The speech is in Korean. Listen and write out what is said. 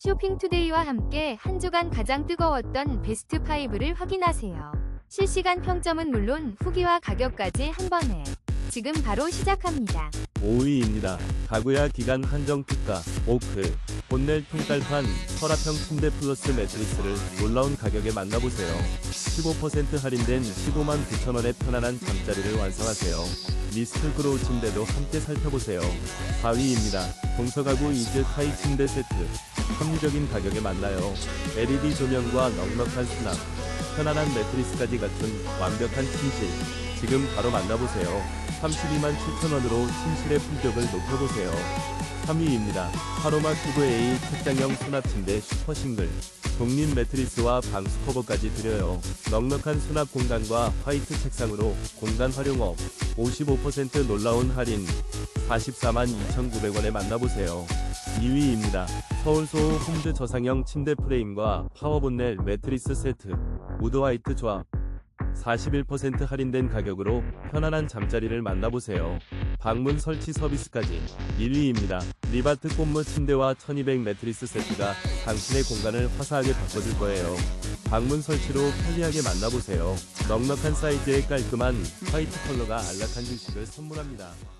쇼핑투데이와 함께 한 주간 가장 뜨거웠던 베스트 5를 확인하세요. 실시간 평점은 물론 후기와 가격까지 한 번에 지금 바로 시작합니다. 5위입니다. 가구야 기간 한정 특가 오크 본넬 통깔판 서랍형 침대 플러스 매트리스를 놀라운 가격에 만나보세요. 15% 할인된 15만 9천원의 편안한 잠자리를 완성하세요. 미스트 그로우 침대도 함께 살펴보세요. 4위입니다. 동서가구 이즈 타이 침대 세트 합리적인 가격에 만나요. LED 조명과 넉넉한 수납, 편안한 매트리스까지 갖춘 완벽한 침실. 지금 바로 만나보세요. 32만 7천원으로 침실의 품격을 높여보세요. 3위입니다. 파로마 큐브 A 책장형 수납 침대 슈퍼 싱글. 독립 매트리스와 방수 커버까지 드려요. 넉넉한 수납 공간과 화이트 책상으로 공간 활용업. 55% 놀라운 할인. 44만 2,900원에 만나보세요. 2위입니다. 서울소호 홈즈 저상형 침대 프레임과 파워본넬 매트리스 세트. 우드 화이트 조합. 41% 할인된 가격으로 편안한 잠자리를 만나보세요. 방문 설치 서비스까지 1위입니다. 리바트 꽃무 침대와 1200 매트리스 세트가 당신의 공간을 화사하게 바꿔줄 거예요. 방문 설치로 편리하게 만나보세요. 넉넉한 사이즈의 깔끔한 화이트 컬러가 안락한 휴식을 선물합니다.